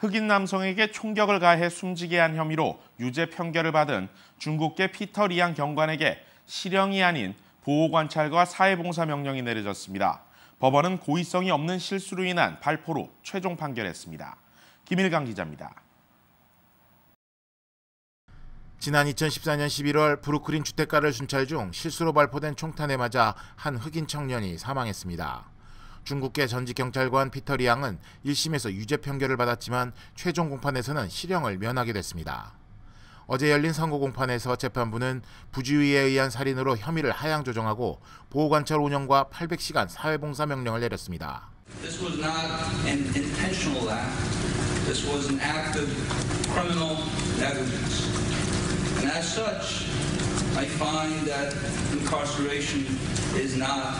흑인 남성에게 총격을 가해 숨지게 한 혐의로 유죄 판결을 받은 중국계 피터 리앙 경관에게 실형이 아닌 보호관찰과 사회봉사 명령이 내려졌습니다. 법원은 고의성이 없는 실수로 인한 발포로 최종 판결했습니다. 김일강 기자입니다. 지난 2014년 11월 브루클린 주택가를 순찰 중 실수로 발포된 총탄에 맞아 한 흑인 청년이 사망했습니다. 중국계 전직 경찰관 피터 리앙은 1심에서 유죄 판결을 받았지만 최종 공판에서는 실형을 면하게 됐습니다. 어제 열린 선고 공판에서 재판부는 부주의에 의한 살인으로 혐의를 하향 조정하고 보호관찰 운영과 800시간 사회봉사 명령을 내렸습니다. I find that incarceration is not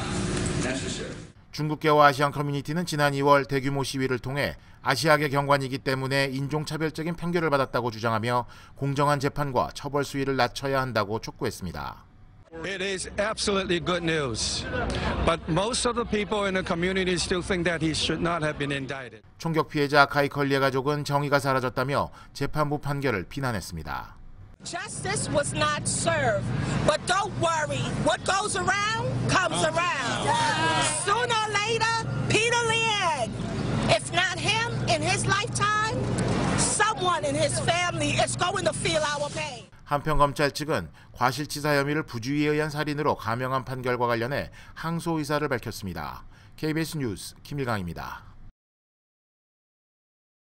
necessary. 중국계와 아시안 커뮤니티는 지난 2월 대규모 시위를 통해 아시아계 경관이기 때문에 인종차별적인 판결을 받았다고 주장하며 공정한 재판과 처벌 수위를 낮춰야 한다고 촉구했습니다. It is absolutely good news. But most of the people in the community still think that he should not have been indicted. 총격 피해자 카이 컬리의 가족은 정의가 사라졌다며 재판부 판결을 비난했습니다. Justice was not served. But don't worry. What goes around comes around. His lifetime, someone in his family is going to feel our pain. 한편 검찰 측은 과실치사 혐의를 부주의에 의한 살인으로 감형한 판결과 관련해 항소 의사를 밝혔습니다. KBS 뉴스 김일강입니다.